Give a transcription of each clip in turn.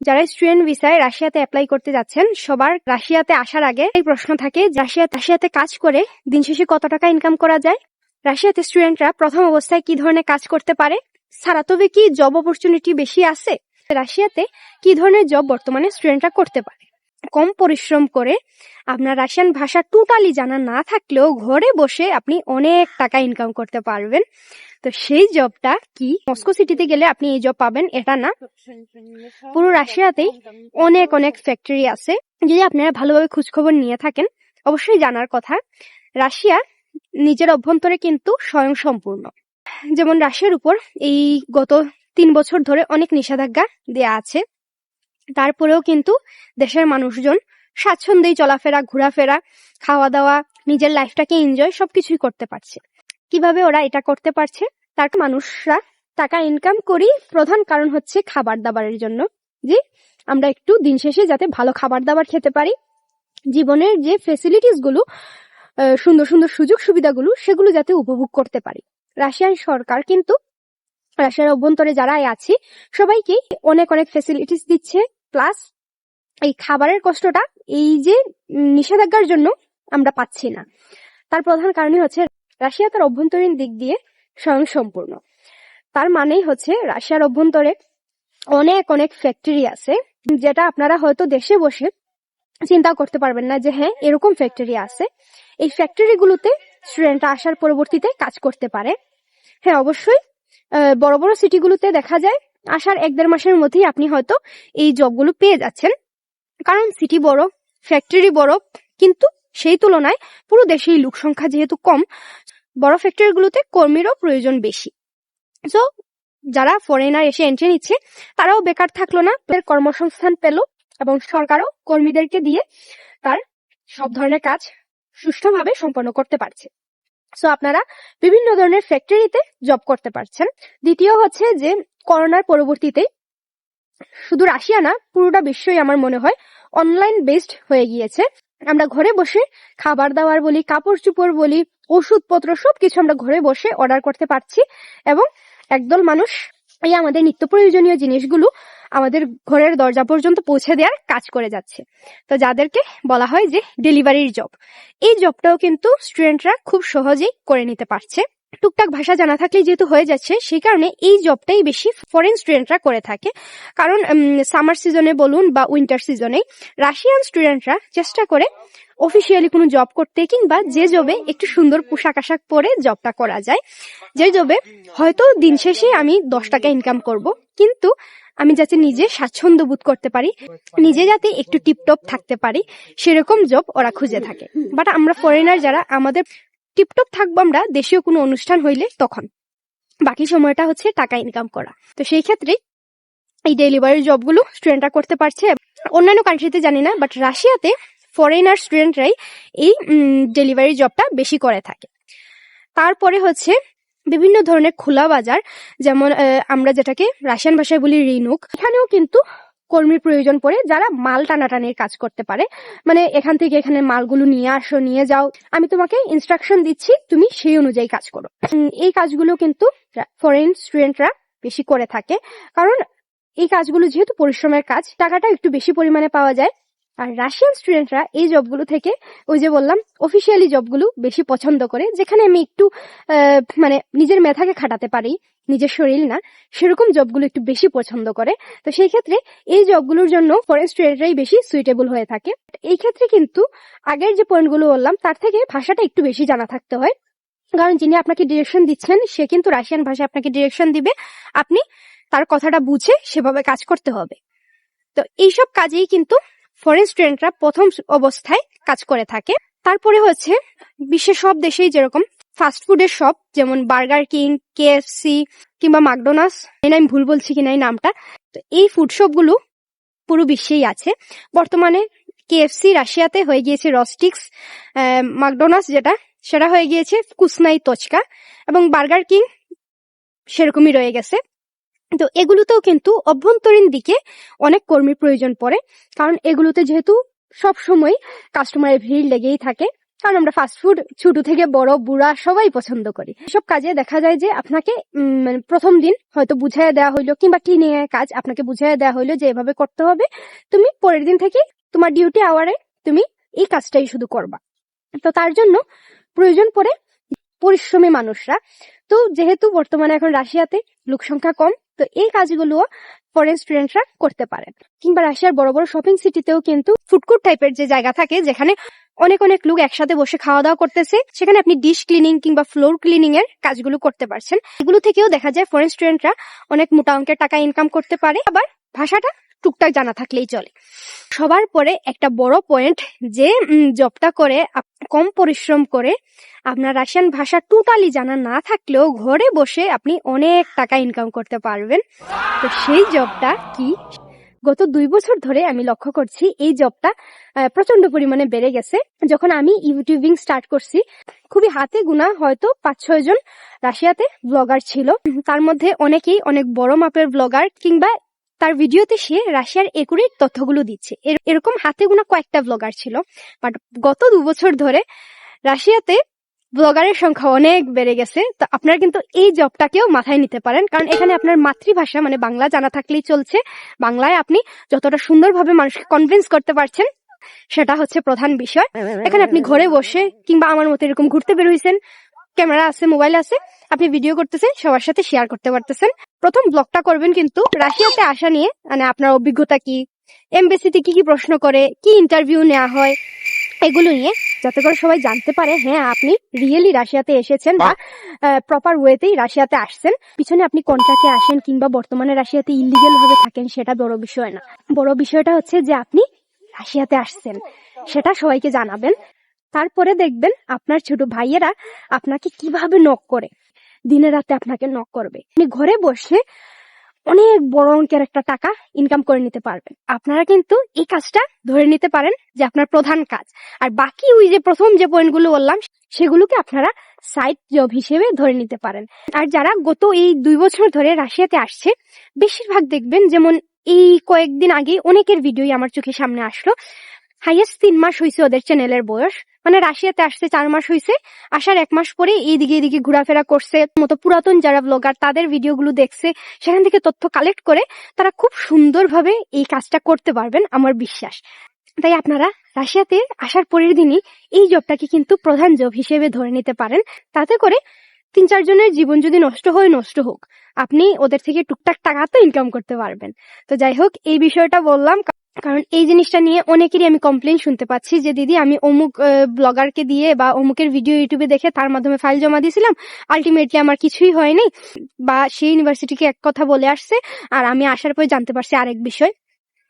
যারা স্টুডেন্ট ভিসায় রাশিয়াতে অ্যাপ্লাই করতে যাচ্ছেন, সবার রাশিয়াতে আসার আগে এই প্রশ্ন থাকে, রাশিয়াতে রাশিয়া রাশিয়াতে কাজ করে দিন শেষে কত টাকা ইনকাম করা যায়? রাশিয়াতে স্টুডেন্টরা প্রথম অবস্থায় কি ধরনের কাজ করতে পারে? সারাতবে কি জব অপরচুনিটি বেশি আছে? রাশিয়াতে কি ধরনের জব বর্তমানে স্টুডেন্টরা করতে পারে? কম পরিশ্রম করে আপনার রাশিয়ান ভাষা টোটালি জানা না থাকলেও ঘরে বসে আপনি অনেক টাকা ইনকাম করতে পারবেন। তো সেই জবটা কি? মস্কো সিটিতে গেলে আপনি এই জব পাবেন, এটা না। পুরো রাশিয়াতেই অনেক অনেক ফ্যাক্টরি আছে। যদি আপনারা ভালোভাবে খোঁজখবর নিয়ে থাকেন, অবশ্যই জানার কথা। রাশিয়া নিজের অভ্যন্তরে কিন্তু স্বয়ংসম্পূর্ণ। যেমন রাশিয়ার উপর এই গত তিন বছর ধরে অনেক নিষেধাজ্ঞা দেয়া আছে। তারপরেও কিন্তু দেশের মানুষজন স্বাচ্ছন্দ্যেই চলাফেরা, ঘোরাফেরা খাওয়া দাওয়া নিজের লাইফটাকে এনজয় সবকিছুই করতে পারছে। কীভাবে ওরা এটা করতে পারছে? তার মানুষরা টাকা ইনকাম করি প্রধান কারণ হচ্ছে খাবার দাবারের জন্য। যে আমরা একটু দিন শেষে যাতে ভালো খাবার দাবার খেতে পারি। জীবনের যে ফেসিলিটিসগুলো সুন্দর সুন্দর সুযোগ সুবিধাগুলো, সেগুলো যাতে উপভোগ করতে পারি। রাশিয়ান সরকার কিন্তু, রাশিয়ার অভ্যন্তরে যারাই আছে, সবাইকে অনেক অনেক ফেসিলিটিস দিচ্ছে। প্লাস এই খাবারের কষ্টটা এই যে নিষেধাজ্ঞার জন্য আমরা পাচ্ছি না। তার প্রধান কারণই হচ্ছে রাশিয়া তার অভ্যন্তরীণ দিক দিয়ে স্বয়ংসম্পূর্ণ। তার মানেই হচ্ছে রাশিয়ার অভ্যন্তরে অনেক অনেক ফ্যাক্টরি আছে, যেটা আপনারা হয়তো দেশে বসে চিন্তা করতে পারবেন না যে হ্যাঁ এরকম ফ্যাক্টরি আছে। এই ফ্যাক্টরি গুলোতে স্টুডেন্টরা আসার পরবর্তীতে কাজ করতে পারে। হ্যাঁ অবশ্যই বড় বড় সিটিগুলোতে দেখা যায় আসার এক দেড় মাসের মধ্যেই আপনি হয়তো এই জবগুলো পেয়ে যাচ্ছেন। কারণ সিটি বড় ফ্যাক্টরি বড়, কিন্তু সেই তুলনায় পুরো দেশেই লোক সংখ্যা যেহেতু কম, বড় ফ্যাক্টরিগুলোতে কর্মীরও প্রয়োজন বেশি। সো যারা ফরেনার এসে এন্ট্রি নিচ্ছে, তারাও বেকার থাকল না, তাদের কর্মসংস্থান পেল এবং সরকারও কর্মীদেরকে দিয়ে তার সব ধরনের কাজ সুষ্ঠুভাবে সম্পন্ন করতে পারছে। সো আপনারা বিভিন্ন ধরনের ফ্যাক্টরিতে জব করতে পারছেন। দ্বিতীয় হচ্ছে যে করোনার পরবর্তীতে। শুধু রাশিয়া না, পুরোটা বিশ্বই আমার মনে হয় অনলাইন বেসড হয়ে গিয়েছে। আমরা ঘরে বসে খাবার দাবার বলি, কাপড় চোপড় বলি, ওষুধপত্র সবকিছু আমরা ঘরে বসে অর্ডার করতে পারছি এবং একদল মানুষ এই আমাদের নিত্য প্রয়োজনীয় জিনিসগুলো আমাদের ঘরের দরজা পর্যন্ত পৌঁছে দেওয়ার কাজ করে যাচ্ছে। তো যাদেরকে বলা হয় যে ডেলিভারির জব এই জবটাও কিন্তু স্টুডেন্টরা খুব সহজেই করে নিতে পারছে। টুকটাক ভাষা জানা থাকলে যেহেতু হয়ে যাচ্ছে, সেই কারণে এই জবটাই বেশি ফরেন স্টুডেন্টরা করে থাকে। কারণ সামার সিজনে বলুন বা উইন্টার সিজনে রাশিয়ান স্টুডেন্টরা চেষ্টা করে অফিসিয়ালি কোনো জব করতে কিংবা যে জবে একটু সুন্দর পোশাক আশাক পরে জবটা করা যায়। যে জবে হয়তো দিন শেষে আমি দশ টাকা ইনকাম করব, কিন্তু আমি যাতে নিজে স্বাচ্ছন্দ্য বোধ করতে পারি, নিজে যাতে একটু টিপটপ থাকতে পারি, সেরকম জব ওরা খুঁজে থাকে। বাট আমরা ফরেনার যারা, আমাদের টিপটপ থাকব আমরা, দেশীয় কোনো অনুষ্ঠান হইলে তখন। বাকি সময়টা হচ্ছে টাকা ইনকাম করা। তো সেই ক্ষেত্রে এই ডেলিভারি জবগুলো স্টুডেন্টরা করতে পারছে। অন্যান্য কান্ট্রিতে জানি না বাট রাশিয়াতে ফরেনার স্টুডেন্টরাই এই ডেলিভারি জবটা বেশি করে থাকে। তারপরে হচ্ছে বিভিন্ন ধরনের খোলা বাজার, যেমন আমরা যেটাকে রাশিয়ান ভাষায় বলি রিনুক। এখানেও কিন্তু কর্মীর প্রয়োজন পড়ে যারা মাল টানাটানির কাজ করতে পারে। মানে এখান থেকে এখানে মালগুলো নিয়ে আসো, নিয়ে যাও। আমি তোমাকে ইনস্ট্রাকশন দিচ্ছি, তুমি সেই অনুযায়ী কাজ করো। এই কাজগুলো কিন্তু ফরেন স্টুডেন্টরা বেশি করে থাকে। কারণ এই কাজগুলো যেহেতু পরিশ্রমের কাজ, টাকাটা একটু বেশি পরিমাণে পাওয়া যায়। আর রাশিয়ান স্টুডেন্টরা এই জবগুলো থেকে ওই যে বললাম অফিসিয়ালি জবগুলো বেশি পছন্দ করে, যেখানে আমি একটু মানে নিজের মেথাকে খাটাতে পারি, নিজের শরীর না, সেরকম জবগুলো একটু বেশি পছন্দ করে। তো সেই ক্ষেত্রে এই জবগুলোর জন্য ফরেন স্টুডেন্টরাই বেশি সুইটেবল হয়ে থাকে। এই ক্ষেত্রে কিন্তু আগের যে পয়েন্টগুলো বললাম, তার থেকে ভাষাটা একটু বেশি জানা থাকতে হয়। কারণ যিনি আপনাকে ডিরেকশন দিচ্ছেন, সে কিন্তু রাশিয়ান ভাষায় আপনাকে ডিরেকশন দিবে। আপনি তার কথাটা বুঝে সেভাবে কাজ করতে হবে। তো এইসব কাজেই কিন্তু ফরেন স্টুডেন্টরা প্রথম অবস্থায় কাজ করে থাকে। তারপরে হচ্ছে বিশ্বের সব দেশেই যেরকম ফাস্ট ফুডের শপ যেমন বার্গার কিং কেএফসি কিংবা ম্যাকডোনাল্ডস আমি ভুল বলছি কিনা এই নামটা। তো এই ফুড শপগুলো পুরো বিশ্বেই আছে। বর্তমানে কেএফসি রাশিয়াতে হয়ে গিয়েছে রস্টিক্স ম্যাকডোনাল্ডস যেটা, সেটা হয়ে গিয়েছে কুসনাই তোচকা এবং বার্গার কিং সেরকমই রয়ে গেছে। তো এগুলোতেও কিন্তু অভ্যন্তরীণ দিকে অনেক কর্মীর প্রয়োজন পড়ে। কারণ এগুলোতে যেহেতু সব সময় কাস্টমারের ভিড় লেগেই থাকে। কারণ আমরা ফাস্ট ফুড ছোট থেকে বড়, বুড়া সবাই পছন্দ করি। এসব কাজে দেখা যায় যে আপনাকে মানে প্রথম দিন হয়তো বুঝাইয়া দেওয়া হইল কিংবা টিনে কাজ আপনাকে বুঝাইয়া দেওয়া হইল যে এভাবে করতে হবে। তুমি পরের দিন থেকে তোমার ডিউটি আওয়ারে তুমি এই কাজটাই শুধু করবা। তো তার জন্য প্রয়োজন পড়ে পরিশ্রমী মানুষরা। তো যেহেতু বর্তমানে এখন রাশিয়াতে লোক সংখ্যা কম তো এই কাজগুলো ফরেন স্টুডেন্টরা করতে পারেন। কিংবা রাশিয়ার বড় বড় শপিং সিটিতেও কিন্তু ফুডকোর্ট টাইপের যে জায়গা থাকে, যেখানে অনেক অনেক লোক একসাথে বসে খাওয়া দাওয়া করতেছে, সেখানে আপনি ডিশ ক্লিনিং কিংবা ফ্লোর ক্লিনিং এর কাজগুলো করতে পারছেন। এগুলো থেকেও দেখা যায় ফরেন স্টুডেন্টরা অনেক মোটা অঙ্কের টাকা ইনকাম করতে পারে। আবার ভাষাটা টুকটাক জানা থাকলেই চলে। সবার পরে একটা বড় পয়েন্ট যে জবটা করে কম পরিশ্রম করে আপনার রাশিয়ান ভাষা টোটালি জানা না থাকলেও ঘরে বসে আপনি অনেক টাকা ইনকাম করতে পারবেন। তো সেই জবটা কি? গত দুই বছর ধরে আমি লক্ষ্য করছি এই জবটা প্রচণ্ড পরিমাণে বেড়ে গেছে। যখন আমি ইউটিউবিং স্টার্ট করছি, খুবই হাতে গুনা হয়তো পাঁচ ছয় জন রাশিয়াতে ব্লগার ছিল। তার মধ্যে অনেকেই অনেক বড় মাপের ব্লগার কিংবা তার ভিডিওতে সে রাশিয়ার একুরেট তথ্যগুলো দিচ্ছে। এরকম হাতে গোনা কয়েকটা ব্লগার ছিল বাট গত দু বছর ধরে রাশিয়াতে ব্লগারের সংখ্যা অনেক বেড়ে গেছে। তো আপনারা কিন্তু এই জবটাকেও মাথায় নিতে পারেন, কারণ এখানে আপনার মাতৃভাষা মানে বাংলা জানা থাকলেই চলছে। বাংলায় আপনি যতটা সুন্দরভাবে মানুষকে কনভিন্স করতে পারছেন, সেটা হচ্ছে প্রধান বিষয়। এখানে আপনি ঘরে বসে কিংবা আমার মতো এরকম ঘুরতে বের হয়েছেন ক্যামেরা আছে, মোবাইল আছে আপনি ভিডিও করতেছেন, সবার সাথে শেয়ার করতে পারতেছেন। প্রথম ব্লগটা করবেন কিন্তু রাশিয়াতে আসা নিয়ে মানে আপনার অভিজ্ঞতা কি এমবেসিতে কি কি প্রশ্ন করে, কি ইন্টারভিউ নেওয়া হয়, এগুলো নিয়ে যাতে করে সবাই জানতে পারে হ্যাঁ আপনি রিয়েলি রাশিয়াতে এসেছেন বা প্রপার ওয়েতেই রাশিয়াতে আসছেন। পিছনে আপনি কন্ট্রাক্টে আসেন কিংবা বর্তমানে রাশিয়াতে ইলিগেল ভাবে থাকেন, সেটা বড় বিষয় না। বড় বিষয়টা হচ্ছে যে আপনি রাশিয়াতে আসছেন, সেটা সবাইকে জানাবেন। তারপরে দেখবেন আপনার ছোট ভাইয়েরা আপনাকে কীভাবে নক করে দিনে রাতে আপনাকে নক করবে। আপনি ঘরে বসে অনেক বড় অঙ্কের একটা টাকা ইনকাম করে নিতে পারবেন। আপনারা কিন্তু এই কাজটা ধরে নিতে পারেন যে আপনার প্রধান কাজ। আর বাকি ওই যে প্রথম যে পয়েন্টগুলো বললাম, সেগুলোকে আপনারা সাইড জব হিসেবে ধরে নিতে পারেন। আর যারা গত এই দুই বছর ধরে রাশিয়াতে আসছে, বেশিরভাগ দেখবেন যেমন এই কয়েকদিন আগে অনেকের ভিডিওই আমার চোখের সামনে আসলো। হাইয়েস্ট তিন মাস হয়েছে ওদের চ্যানেলের বয়স। মানে রাশিয়াতে আসতে চার মাস হয়েছে আসার এক মাস পরে এইদিকে এদিকে ঘোরাফেরা করছে। মতো পুরাতন যারা ব্লগার তাদের ভিডিওগুলো দেখছে। সেখান থেকে তথ্য কালেক্ট করে তারা খুব সুন্দরভাবে এই কাজটা করতে পারবেন, আমার বিশ্বাস। তাই আপনারা রাশিয়াতে আসার পরের দিনই এই জবটাকে কিন্তু প্রধান জব হিসেবে ধরে নিতে পারেন। তাতে করে তিন চারজনের জীবন যদি নষ্ট হয়, নষ্ট হোক। আপনি ওদের থেকে টুকটাক টাকা তো ইনকাম করতে পারবেন। তো যাই হোক, এই বিষয়টা বললাম। কারণ এই জিনিসটা নিয়ে অনেকেরই আমি কমপ্লেন শুনতে পাচ্ছি যে, দিদি, আমি অমুক ব্লগারকে দিয়ে বা অমুকের ভিডিও ইউটিউবে দেখে তার মাধ্যমে ফাইল জমা দিয়েছিলাম। আলটিমেটলি আমার কিছুই হয়নি। বা সেই ইউনিভার্সিটিকে এক কথা বলে আসছে, আর আমি আসার পরে জানতে পারছি আরেক বিষয়।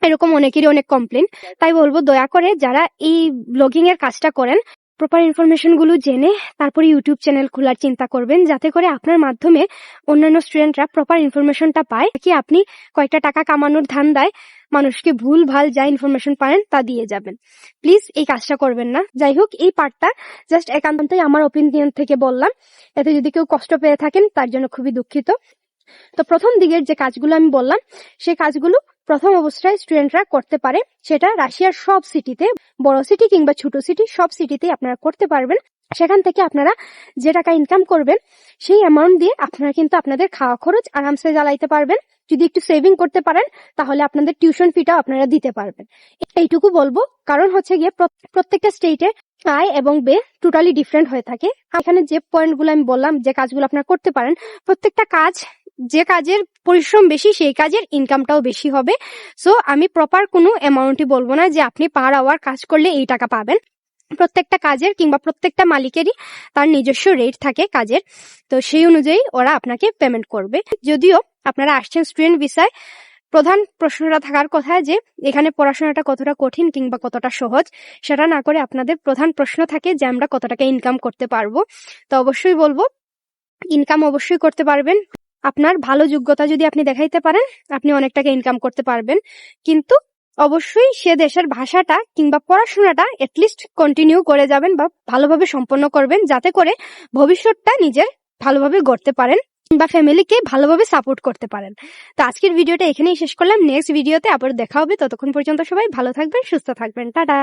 এরকম অনেকেরই অনেক কমপ্লেন তাই বলব, দয়া করে যারা এই ব্লগিং এর কাজটা করেন প্রপার ইনফরমেশনগুলো জেনে তারপরে ইউটিউব চ্যানেল খোলার চিন্তা করবেন, যাতে করে আপনার মাধ্যমে অন্যান্য স্টুডেন্টরা প্রপার ইনফরমেশনটা পায়। কি আপনি কয়েকটা টাকা কামানোর ধান্দায় মানুষকে ভুল, ভালো যা ইনফরমেশন পারেন তা দিয়ে যাবেন। প্লিজ এই কাজটা করবেন না। যাই হোক এই পার্টটা জাস্ট একান্তই আমার ওপিনিয়ন থেকে বললাম। এতে যদি কেউ কষ্ট পেয়ে থাকেন, তার জন্য খুবই দুঃখিত। তো প্রথম দিকের যে কাজগুলো আমি বললাম সেই কাজগুলো প্রথম অবস্থায় স্টুডেন্টরা করতে পারে। সেটা রাশিয়ার সব সিটিতে বড় সিটি কিংবা ছোট সিটি সব সিটিতে আপনারা করতে পারবেন। সেখান থেকে আপনারা যে টাকা ইনকাম করবেন, সেই অ্যামাউন্ট দিয়ে আপনারা কিন্তু আপনাদের খাওয়া খরচ আরামসে জ্বালাইতে পারবেন। যদি একটু সেভিং করতে পারেন, তাহলে আপনাদের টিউশন ফিটাও আপনারা দিতে পারবেন। এইটুকু বলব, কারণ হচ্ছে গিয়ে প্রত- প্রত্যেকটা স্টেটে আয় এবং বে টোটালি ডিফারেন্ট হয়ে থাকে। এখানে যে পয়েন্টগুলো আমি বললাম, যে কাজগুলো আপনারা করতে পারেন, প্রত্যেকটা কাজ, যে কাজের পরিশ্রম বেশি, সেই কাজের ইনকামটাও বেশি হবে। সো আমি প্রপার কোনো অ্যামাউন্টই বলব না যে আপনি পার আওয়ার কাজ করলে এই টাকা পাবেন। প্রত্যেকটা কাজের কিংবা প্রত্যেকটা মালিকেরই তার নিজস্ব রেট থাকে কাজের। তো সেই অনুযায়ী ওরা আপনাকে পেমেন্ট করবে। যদিও আপনারা আসছেন স্টুডেন্ট ভিসায় প্রধান প্রশ্নটা থাকার কথা যে, এখানে পড়াশোনাটা কতটা কঠিন কিংবা কতটা সহজ, সেটা না করে আপনাদের প্রধান প্রশ্ন থাকে যে, আমরা কত টাকা ইনকাম করতে পারব। তো অবশ্যই বলব ইনকাম অবশ্যই করতে পারবেন। আপনার ভালো যোগ্যতা যদি আপনি দেখাইতে পারেন, আপনি অনেক টাকা ইনকাম করতে পারবেন। কিন্তু অবশ্যই সে দেশের ভাষাটা কিংবা পড়াশোনাটা এটলিস্ট কন্টিনিউ করে যাবেন বা ভালোভাবে সম্পন্ন করবেন, যাতে করে ভবিষ্যৎটা নিজের ভালোভাবে গড়তে পারেন। বা ফ্যামিলিকে ভালোভাবে সাপোর্ট করতে পারেন। তো আজকের ভিডিওটা এখানেই শেষ করলাম। নেক্সট ভিডিওতে আবার দেখা হবে। ততক্ষণ পর্যন্ত সবাই ভালো থাকবেন, সুস্থ থাকবেন। টাটা!